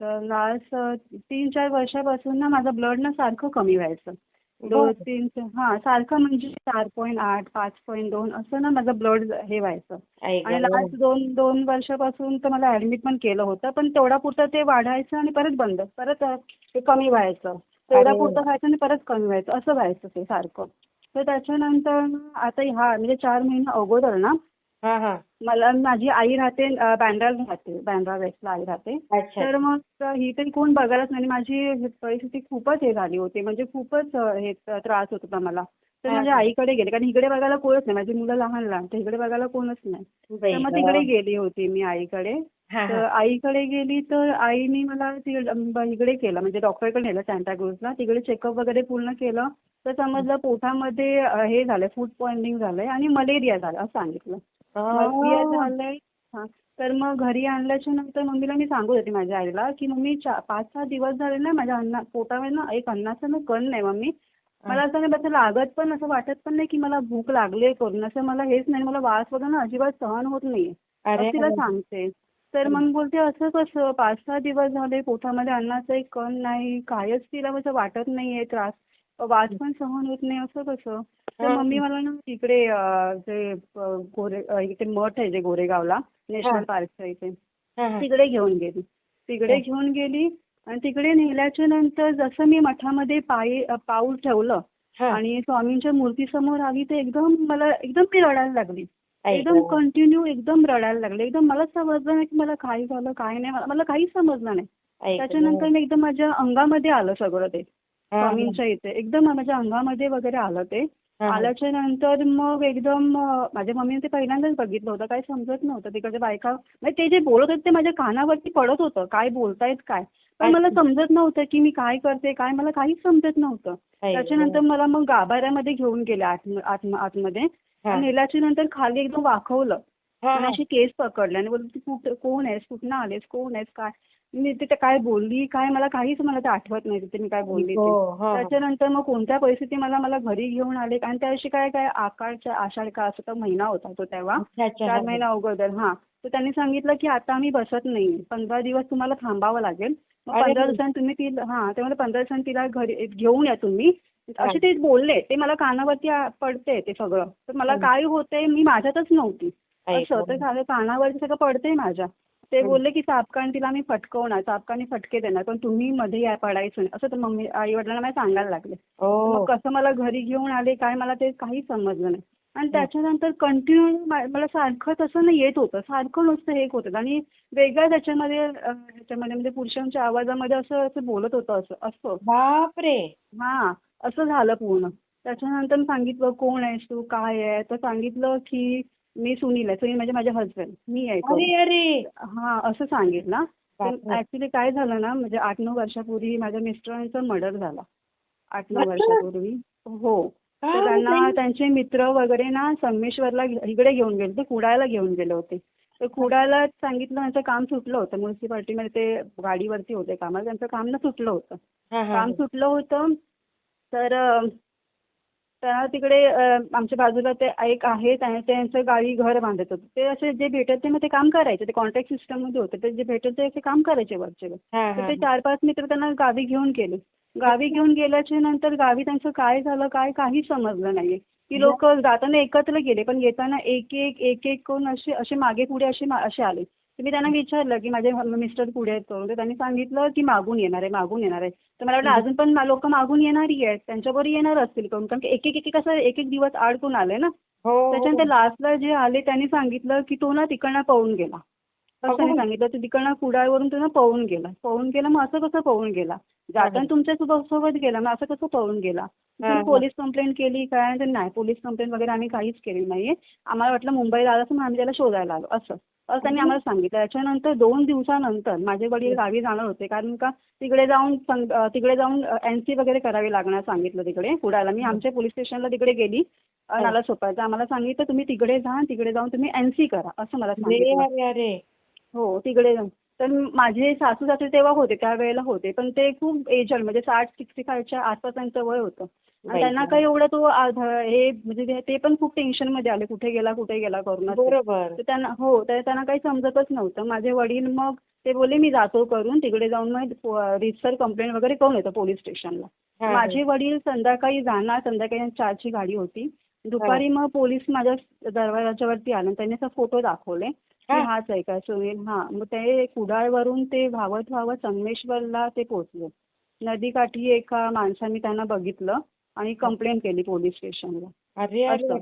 तर लास्ट तीन चार वर्षापासून ना माझं ब्लड ना सारखं कमी व्हायचं दोन. तीन हा सारखं म्हणजे चार पॉईंट आठ पाच पॉईंट दोन असं ना माझं ब्लड हे व्हायचं आणि. लास्ट दोन दोन वर्षापासून तर मला ऍडमिट पण केलं होतं पण तेवढा पुरतं ते वाढायचं आणि परत बंद परत ते कमी व्हायचं तेवढा अरे. पुरतं व्हायचं आणि परत कमी व्हायचं असं व्हायचं ते सारखं तर त्याच्यानंतर आता ह्या म्हणजे चार महिने अगोदर ना मला माझी आई राहते बँड्राला राहते बँड्रा वेस्टला आई राहते. तर मग ही तरी कोण बघायलाच नाही माझी परिस्थिती खूपच हे झाली होती. म्हणजे खूपच हे त्रास होत होता मला. तर. माझ्या आईकडे गेले. कारण इकडे बघायला कोणच नाही. माझी मुलं लहान लहान. तर इकडे बघायला कोणच नाही. तर मग. तिकडे गेली होती मी आईकडे. तर. आईकडे गेली तर आईने मला इकडे केलं. म्हणजे डॉक्टरकडे नेलं सॅन्टाक्रूजला तिकडे चेकअप वगैरे पूर्ण केलं. तर समजलं पोटामध्ये हे झालंय फूड पॉइझनिंग झालंय आणि मलेरिया झालं असं सांगितलं. हा. तर मग घरी आणल्याच्या नंतर मम्मीला मी सांगत होते माझ्या आईला की मम्मी पाच सहा दिवस झाले ना माझ्या अन्ना पोटामध्ये ना एक अन्नाचा ना कण नाही मम्मी. मला असं नाही लागत पण असं वाटत पण नाही की मला भूक लागली करून. असं मला हेच नाही मला वास वगैरे ना अजिबात सहन होत नाहीये अरे तिला सांगते. तर मग बोलते असं कसं? पाच सहा दिवस झाले पोटामध्ये अन्नाचा एक कण नाही कायच तिला असं वाटत नाहीये त्रास वास पण सहन होत नाही असं कसं तर. मम्मी मला ना तिकडे अं, जे अं, गोरे अं, इथे मठ आहे जे गोरेगावला नॅशनल पार्कच्या इथे. तिकडे घेऊन गेली तिकडे. घेऊन गेली आणि तिकडे नेल्याच्या नंतर जसं मी मठामध्ये पायी अं, पाऊल ठेवलं. आणि स्वामींच्या मूर्तीसमोर आली तर एकदम मला एकदम मी रडायला लागली एकदम. कंटिन्यू एकदम रडायला लागले एकदम मला समजलं नाही की मला काय झालं काय नाही मला- मला काहीच समजलं नाही. त्याच्यानंतर मी एकदम माझ्या अंगामध्ये आलं सगळं ते. स्वामींच्या इथे. एकदम माझ्या अंगामध्ये वगैरे आलं ते. आल्याच्यानंतर मग एकदम माझ्या मम्मीने ते पहिल्यांदाच बघितलं होतं. काही समजत नव्हतं. तिकडच्या बायका म्हणजे ते जे बोलत होते ते माझ्या कानावरती पडत होतं. काय बोलतायत काय? पण मला. समजत नव्हतं की मी काय करते काय? मला काहीच समजत नव्हतं. त्याच्यानंतर मला मग गाभाऱ्यामध्ये घेऊन गेले आत आत- आतमध्ये. नेल्याच्या नंतर खाली एकदम हा. अशी केस पकडले. आणि बोलली तू कोण आहेस? कुठनं आलेस? कोण आहेस? काय? मी तिथे काय बोलली काय मला काहीच मला ते आठवत नाही तिथे मी काय बोलली ते हा, हा. त्याच्यानंतर मग कोणत्या परिस्थिती मला मला घरी घेऊन आले? आणि त्या दिवशी काय काय आकाळच्या आषाढ का असं तो महिना होता तो तेव्हा. चार महिना अगोदर हा. तर त्यांनी सांगितलं की आता आम्ही बसत नाही. पंधरा दिवस तुम्हाला थांबावं लागेल. मग पंधरा. दिवसांनी तुम्ही ती हा ते मला पंधरा दिवसांनी तिला घरी घेऊन या तुम्ही. असे ते बोलले. ते मला कानावरती आ- पडते ते सगळं. तर मला. काय होतंय मी माझ्यातच नव्हती. असं. तर झालं कानावरती सगळं पडतंय माझ्या. ते हं. बोलले की चापकान तिला मी फटकवणार चापकाने फटके देणार पण तुम्ही मध्ये या पडायचं नाही. असं तर मम्मी आई वडिलांना मला सांगायला लागले. मग कसं मला घरी घेऊन आले काय मला ते काही समजलं नाही. आणि त्याच्यानंतर कंटिन्यू मला सारखं तसं ना येत होतं. सारखं नुसतं हे होत. आणि वेगळं त्याच्यामध्ये ह्याच्यामध्ये म्हणजे पुरुषांच्या आवाजामध्ये असं असं बोलत होतं असं असं. बापरे! हा असं झालं पूर्ण. त्याच्यानंतर सांगितलं कोण आहेस तू? काय आहे? तर सांगितलं की मी सुनील आहे सुनील म्हणजे माझे हजबंड मी आहे. अरे अरे! हा असं सांगितलं बापरे. ऍक्च्युली काय झालं ना म्हणजे आठ नऊ वर्षापूर्वी माझ्या मिस्टरांचा मर्डर झाला. आठ नऊ अच्छा. वर्षापूर्वी. हो. तर त्यांना बोलताय? त्यांचे मित्र वगैरे ना संगमेश्वरला घे- इकडे घेऊन गेले ते कुडाळला घेऊन गेले होते. तर कुडाळला सांगितलं त्यांचं काम सुटलं होतं. म्युन्सिपाल्टीमध्ये ते गाडीवरती होते कामाला. त्यांचं काम ना सुटलं होतं. हा, हा. काम सुटलं होतं. तर अं, त्या तिकडे आमच्या बाजूला ते एक आहे त्या- त्यांचं गाडी घर बांधत होते. ते असे जे भेटत ते मग ते काम करायचे. ते कॉन्ट्रॅक्ट सिस्टममध्ये होते. ते जे भेटत ते असे काम करायचे वरचे. वर. ते चार पाच मित्र त्यांना गावी घेऊन गेले. गावी घेऊन गेल्याच्यानंतर गावी त्यांचं काय झालं काय काही समजलं नाहीये. की लोक जाताना एकत्र गेले. पण येताना एक एक एक एक करून असे असे मागे पुढे असे असे आले. तर मी त्यांना विचारलं की माझे मिस्टर पुढे आहेत करून तर त्यांनी सांगितलं की मागून येणार आहे मागून येणार आहे. तर मला वाटलं अजून पण लोक मागून येणारी आहेत त्यांच्याबरोबर येणार असतील करून कारण की एक एक एक असं एक एक दिवस आडकून आले ना? हो. त्याच्यानंतर लास्टला जे आले त्यांनी सांगितलं की तो ना तिकडनं पळून गेला. अगं. सांगितलं तो तिकडनं कुडाळवरून तो ना पळून गेला. पळून गेला मग असं कसं पळून गेला? जाताना हा. तुमच्यासोबत गेला मग असं कसं पळून गेला? तुम्ही हा. पोलीस कंप्लेंट केली काय? तर नाही पोलीस कंप्लेंट वगैरे आम्ही काहीच केली नाहीये. आम्हाला वाटलं मुंबईला आला असं मग आम्ही त्याला शोधायला आलो. असं. असं त्यांनी आम्हाला सांगितलं. त्याच्यानंतर दोन दिवसानंतर माझे वडील गावी जाणार होते. कारण का तिकडे जाऊन तिकडे जाऊन एनसी वगैरे करावी लागणार सांगितलं तिकडे कुडाळला. मी आमच्या पोलीस स्टेशनला तिकडे गेली नाला सोपायचं आम्हाला सांगितलं तुम्ही तिकडे जा तिकडे जाऊन तुम्ही एनसी करा. असं मला सांगितलं. हो तिकडे जाऊन. तर माझे सासू सासरे तेव्हा होते त्यावेळेला होते. पण ते खूप एजड म्हणजे साठ सिक्स्टी फायच्या आसपास त्यांचं वय होतं. आणि त्यांना. काही एवढं तो आध- हे म्हणजे ते- पण खूप टेन्शनमध्ये आले. कुठे गेला कुठे गेला करून असं. बरोबर. तर त्यांना हो तर त्यांना काही समजतच नव्हतं. माझे वडील मग ते बोलले मी जातो करून तिकडे जाऊन मग रिसर कंप्लेंट वगैरे करून येतो पोलीस स्टेशनला हा, माझे वडील संध्याकाळी जाणार. संध्याकाळी चारची गाडी होती. दुपारी मग पोलीस माझ्या दरवाजावरती आले आणि त्यांनी असा फोटो दाखवले. की. हाच आहे का? सुनील हा मग ते कुडाळवरून ते धावत धावत संगमेश्वरला ते पोहोचले. नदीकाठी एका माणसाने त्यांना बघितलं आणि कंप्लेंट केली पोलीस स्टेशनला अरे अरे. असं.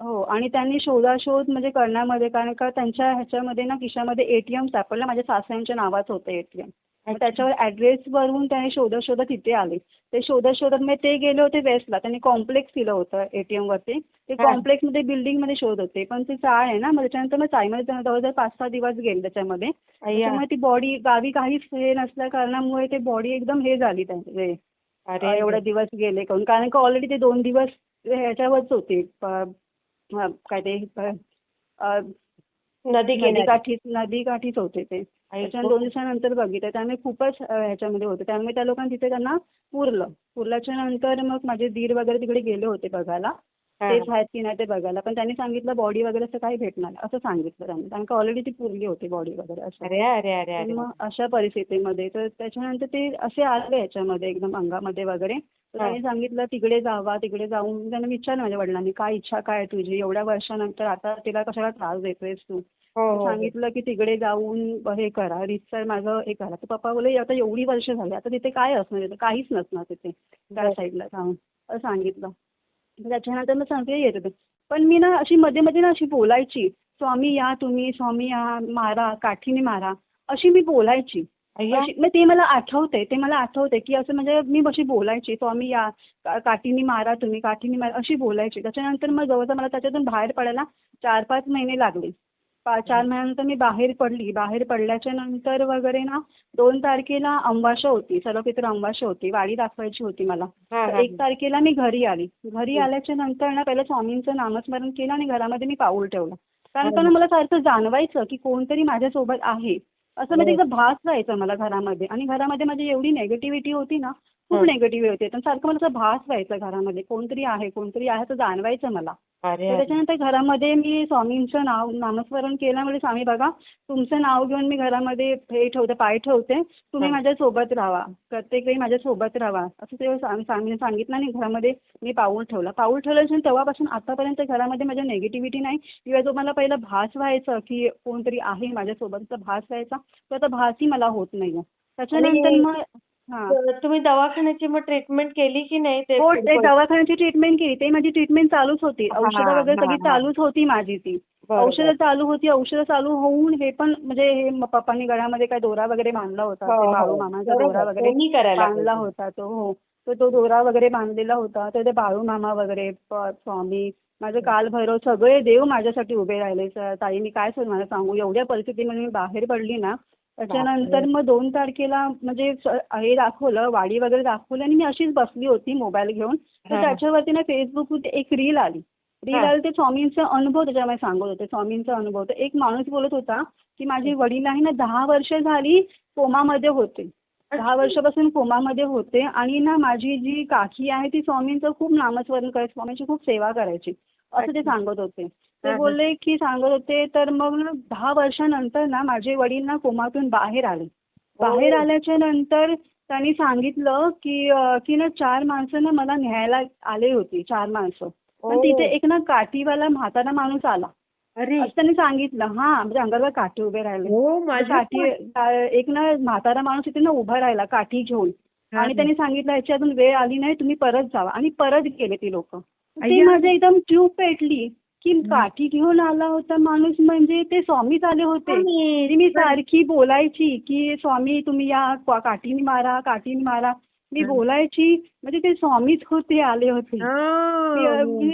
हो. आणि त्यांनी शोधाशोध म्हणजे करण्यामध्ये कारण का त्यांच्या ह्याच्यामध्ये ना खिशामध्ये एटीएम सापडलं. माझ्या सासऱ्यांच्या नावाचं होतं एटीएम त्याच्यावर ऍड्रेस वरून त्याने शोधत शोधत तिथे आले. ते शोधत शोधत मग ते गेले होते वेस्टला त्यांनी कॉम्प्लेक्स दिलं होतं एटीएम वरती. ते हा. कॉम्प्लेक्समध्ये बिल्डिंगमध्ये शोध होते. पण ते चाळ आहे ना मग त्याच्यानंतर मग चाळीमध्ये जवळजवळ पाच सहा दिवस गेले त्याच्यामध्ये. त्याच्यामुळे ती बॉडी गावी काहीच हे नसल्या कारणामुळे ते बॉडी एकदम हे झाली त्यांचे. अरे. एवढे दिवस गेले करून. कारण का ऑलरेडी ते दोन दिवस ह्याच्यावरच होते. काय ते नदी किनारी नदीकाठीच नदीकाठीच होते ते. त्याच्यानंतर दोन दिवसानंतर बघितलं त्यामुळे खूपच ह्याच्यामध्ये होते. त्यामुळे त्या लोकांनी तिथे त्यांना पुरलं. पुरल्याच्या नंतर मग माझे दीर वगैरे तिकडे गेले होते बघायला. तेच आहेत की नाही ते बघायला. पण त्यांनी सांगितलं बॉडी वगैरे असं काही भेटणार असं सांगितलं त्यांनी. कारण का ऑलरेडी ती पुरली होती बॉडी वगैरे असं. मग अशा परिस्थितीमध्ये तर त्याच्यानंतर ते असे आले याच्यामध्ये एकदम अंगामध्ये वगैरे. तर. त्यांनी सांगितलं तिकडे जावा तिकडे जाऊन. त्यांना विचारलं माझ्या वडिलांनी काय इच्छा काय तुझी? एवढ्या वर्षानंतर आता तिला कशाला त्रास देतोयस तू? हो हो, हो. सांगितलं की तिकडे जाऊन हे करा रिसर माझं हे करा. तर पप्पा बोले आता एवढी वर्ष झाली आता तिथे काय असणार तिथे काहीच नसणार तिथे. त्या. साईडला जाऊन. असं सांगितलं. त्याच्यानंतर मग सांगते येत होते. पण मी ना अशी मध्ये मध्ये ना अशी बोलायची स्वामी या तुम्ही स्वामी या मारा काठीने मारा अशी मी बोलायची. अशी मग ते मला आठवते ते मला आठवते की असं म्हणजे मी अशी बोलायची स्वामी या का- काठीने मारा तुम्ही काठीने मारा अशी बोलायची. त्याच्यानंतर मग जवळजवळ मला त्याच्यातून बाहेर पडायला चार पाच महिने लागले. चार महिन्यानंतर मी बाहेर पडली. बाहेर पडल्याच्या नंतर वगैरे ना दोन तारखेला अमावास्या होती. सर्वपित्र अमावास्या होती. वाडी दाखवायची होती मला. हा, तर हा. एक तारखेला मी घरी आली. घरी आल्याच्यानंतर ना पहिलं स्वामींचं नामस्मरण केलं आणि घरामध्ये मी पाऊल ठेवलं. कारण का ना मला सारखं जाणवायचं की कोणतरी माझ्यासोबत आहे. असं म्हणजे हो. एकदा भास व्हायचा मला घरामध्ये. आणि घरामध्ये माझी एवढी नेगेटिव्हिटी होती ना खूप हं. नेगेटिव्ह होते. तर सारखं मला असं भास व्हायचा घरामध्ये. कोणतरी आहे कोणतरी आहे असं जाणवायचं मला. त्याच्यानंतर घरामध्ये मी स्वामींचं नाव नामस्मरण केलं. म्हणजे स्वामी बघा तुमचं नाव घेऊन मी घरामध्ये हे ठेवते पाय ठेवते. तुम्ही. माझ्या सोबत राहा. प्रत्येक वेळी माझ्या सोबत राहा. असं ते सांग- सांगितलं आणि घरामध्ये मी पाऊल ठेवला. पाऊल ठेवल्याच्या तेव्हापासून आतापर्यंत घरामध्ये माझ्या नेगेटिव्हिटी नाही. किंवा जो मला पहिला भास व्हायचा की कोणतरी आहे माझ्यासोबत भास व्हायचा. तो आता भासही मला होत नाहीये. त्याच्यानंतर मग तर तुम्ही दवाखान्याची मग ट्रीटमेंट केली की नाही ते हो ते दवाखान्याची ट्रीटमेंट केली. ते माझी ट्रीटमेंट चालूच होती. हा, औषधं वगैरे हा, सगळी हा. चालूच होती माझी ती. औषधं चालू होती. औषधं चालू होऊन हे पण म्हणजे हे पप्पांनी गळ्यामध्ये काय दोरा वगैरे बांधला होता. हो, ते हो. बाळू मामाचा. दोरा वगैरे बांधला. होता तो हो. तर तो दोरा वगैरे बांधलेला होता. तर ते बाळू मामा वगैरे स्वामी माझे काल भैरव सगळे देव माझ्यासाठी उभे राहिले. ताई मी काय सर मला सांगू? एवढ्या परिस्थितीमध्ये मी बाहेर पडली ना त्याच्यानंतर. मग दोन तारखेला म्हणजे हे दाखवलं वाडी वगैरे दाखवलं आणि मी अशीच बसली होती मोबाईल घेऊन तर. त्याच्यावरती ना फेसबुकवरती एक रील आली रील. आली ते स्वामींचा अनुभव त्याच्यामध्ये सांगत होते स्वामींचा अनुभव तर एक माणूस बोलत होता की माझी वडील आहे ना दहा वर्ष झाली कोमामध्ये होते दहा वर्षापासून कोमामध्ये होते आणि ना माझी जी काकी आहे ती स्वामींचं खूप नामस्मरण करायची स्वामींची खूप सेवा करायची असं ते. सांगत होते ते. बोलले की सांगत होते तर मग दहा वर्षानंतर ना माझे वडील ना कोमातून बाहेर आले. बाहेर. आल्याच्यानंतर त्यांनी सांगितलं की की ना चार माणसं ना मला न्यायला आले होती चार माणसं. पण. तिथे एक ना काठीवाला म्हातारा माणूस आला. अरे. असं त्यांनी सांगितलं. हा म्हणजे अंगावर काठी उभे राहिले. काठी एक ना म्हातारा माणूस तिथे ना उभा राहिला काठी घेऊन. आणि. त्यांनी सांगितलं याची अजून वेळ आली नाही तुम्ही परत जावा. आणि परत गेले ती लोक. ते. माझ्या एकदम ट्यूब पेटली. की काठी घेऊन आला होता माणूस म्हणजे ते स्वामीच आले होते. मी सारखी बोलायची की स्वामी तुम्ही या काठीने मारा काठीने मारा मी. बोलायची म्हणजे ते स्वामीच होते आले होते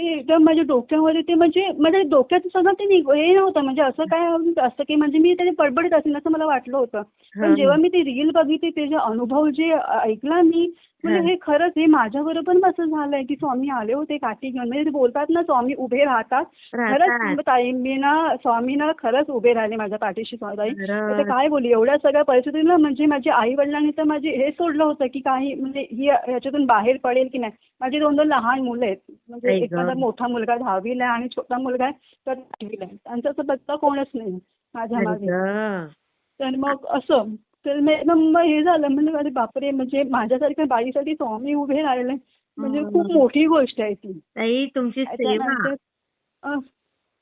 एकदम माझ्या डोक्यामध्ये ते म्हणजे माझ्या डोक्यात सगळं ते हे नव्हतं म्हणजे असं काय असतं की म्हणजे मी त्याने बडबडत असेल असं मला वाटलं होतं पण. जेव्हा मी ते रील बघितली ते जे अनुभव जे ऐकला मी म्हणजे हा. खरंच हे माझ्याबरोबर पण असं झालंय की स्वामी आले होते काठी घेऊन म्हणजे ते बोलतात ना स्वामी उभे राहतात. खरंच ताई मी ना स्वामी ना खरंच उभे राहिले माझ्या पाठीशी ताई. आता काय बोलू एवढ्या सगळ्या परिस्थितीला म्हणजे माझ्या आई वडिलांनी तर माझे हे सोडलं होतं की काही म्हणजे ही याच्यातून बाहेर पडेल की नाही माझी दोन दोन लहान मुलं आहेत म्हणजे आई एक गं. माझा मोठा मुलगा दहावीला आहे आणि छोटा मुलगा आहे तर आठवीला आहे त्यांचा असं बच्चा कोणच नाही माझ्या मागे गं. तर मग असं तर मी एकदम मग हे झालं म्हणजे अरे बापरे म्हणजे माझ्यासारख्या बाईसाठी स्वामी उभे राहिले म्हणजे. खूप मोठी गोष्ट आहे ती ताई तुमची सेवा त्याच्यानंतर अं,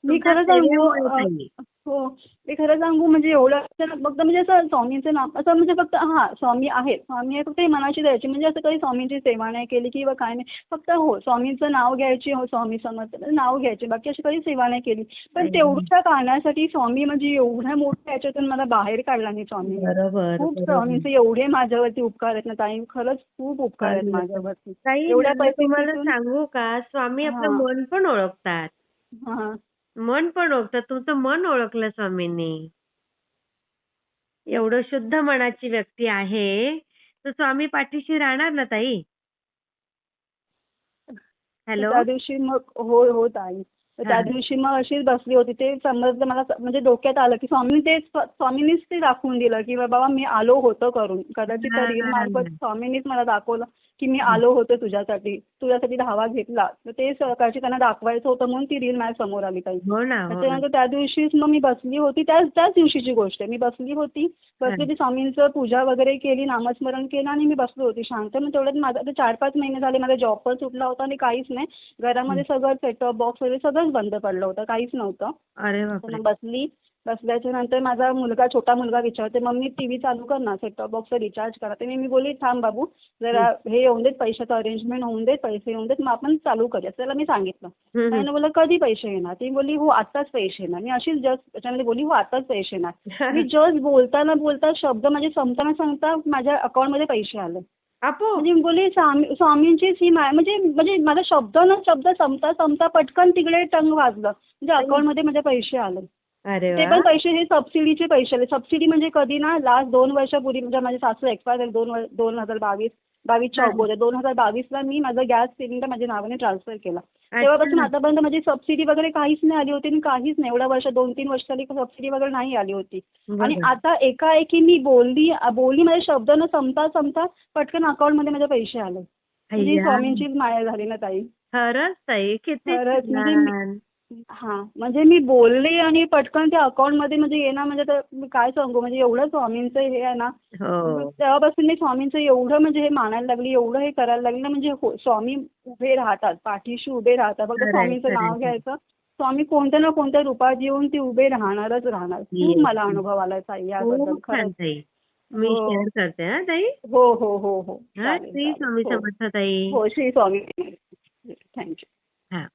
मी तुमच्या खरं सांगू सेवेमुळे अं, ताई. हो. मी खरं सांगू म्हणजे एवढं फक्त म्हणजे असं स्वामींचं नाम असं म्हणजे फक्त हा स्वामी आहेत. स्वामी आहे फक्त हे मनाची द्यायची. म्हणजे असं काही स्वामींची सेवा नाही केली किंवा काय नाही. फक्त हो स्वामींचं नाव घ्यायची हो स्वामी समर्थ नाव घ्यायचे. बाकी अशी काही सेवा नाही केली. पण. तेवढ्या कारणासाठी स्वामी म्हणजे एवढ्या मोठ्या याच्यातून मला बाहेर काढला नाही स्वामी. बरोबर खूप. स्वामींचे एवढे माझ्यावरती उपकार आहेत ना ताई. खरंच खूप उपकार आहेत. माझ्यावरती. ताई एवढ्या मला तुम्हाला परिस्थितीतून- सांगू का? स्वामी आपलं. मन पण ओळखतात. हा. मन पण ओळखतात तुमचं मन ओळखलं स्वामींनी. एवढं शुद्ध मनाची व्यक्ती आहे. तर स्वामी पाठीशी राहणार ना ताई? हॅलो? त्या दिवशी मग हो हो ताई. तर त्या हा. दिवशी मग अशीच बसली होती. ते समजलं मला स- म्हणजे डोक्यात आलं की स्वामींनी ते स्व- स्वामींनीच ते दाखवून दिलं की बाबा मी आलो होतो करून. कदाचित त्या. रील मार्फत स्वामींनीच मला दाखवलं. की मी आलो होतो तुझ्यासाठी तुझ्यासाठी धावा घेतला. तर ते सकाळची त्यांना दाखवायचं होतं म्हणून ती रील माझ्यासमोर आली ताई. हो हो. त्याच्यानंतर त्या दिवशीच मग मी बसली होती त्याच त्याच दिवशीची गोष्ट आहे. मी बसली होती बसली. होती स्वामींचं पूजा वगैरे केली नामस्मरण केलं आणि मी बसली होती शांत. मग तेवढ्यात माझा चार पाच महिने झाले माझा जॉब पण सुटला होता आणि काहीच नाही. घरामध्ये सगळं सेटअप बॉक्स वगैरे सगळंच बंद पडलं होतं काहीच नव्हतं. अरे बसली. बसल्याच्या नंतर माझा मुलगा छोटा मुलगा विचारते मम्मी टीव्ही चालू कर ना सेटअप बॉक्स रिचार्ज करा. ते मी मी बोलली थांब बाबू जरा हे येऊन देत पैशाचं अरेंजमेंट होऊन देत पैसे येऊन देत मग आपण चालू करूया त्याला मी सांगितलं. त्याने बोललं कधी पैसे येणार? ती बोलली हो आताच पैसे येणार. मी अशीच जस्ट त्याच्यामध्ये बोलली हो आताच पैसे येणार. मी जस्ट बोलताना बोलता शब्द म्हणजे संपताना सांगता माझ्या अकाउंटमध्ये पैसे आले. म्हणजे मी बोलली स्वामी स्वामींचीच ही मा म्हणजे म्हणजे माझा शब्द न शब्द संपता संपता पटकन तिकडे टंग वाजलं. म्हणजे अकाउंटमध्ये माझे पैसे आले. ते पण पैसे हे सबसिडीचे पैसे आले. सबसिडी म्हणजे कधी ना लास्ट दोन वर्षापूर्वी म्हणजे माझे सासू एक्सपायर झाले दोन वर- दोन हजार बावीस बावीसच्या. अगोदर. दोन हजार बावीसला मी माझा गॅस सिलेंडर माझ्या नावाने ट्रान्सफर केला. तेव्हापासून आतापर्यंत माझी सबसिडी वगैरे काहीच नाही आली होती आणि काहीच नाही. एवढ्या वर्ष दोन तीन वर्ष झाली सबसिडी वगैरे नाही आली होती. आणि. आता एकाएकी मी बोलली बोलली माझे शब्द न संपता संपता पटकन अकाउंटमध्ये माझे पैसे आले. म्हणजे. स्वामींचीच माया झाली ना ताई. खरंच ताई किती म्हणजे. हा म्हणजे मी बोलले आणि पटकन त्या अकाउंटमध्ये म्हणजे येणार म्हणजे मी काय सांगू म्हणजे एवढं स्वामींचं हे आहे ना हो. तेव्हापासून मी स्वामींचं एवढं म्हणजे हे मानायला लागली एवढं हे करायला लागली ना म्हणजे हो- स्वामी उभे राहतात पाठीशी उभे राहतात. फक्त स्वामींचं. नाव घ्यायचं. स्वामी कोणत्या ना कोणत्या रूपात येऊन ते उभे राहणारच राहणार. खूप. मला अनुभव आलाय ताई याबद्दल खरंच. मी हो. शेअर करते हा ताई. हो हो हो हो. श्री. स्वामी. समर्थ ताई. हो श्री स्वामी. थँक्यू हा.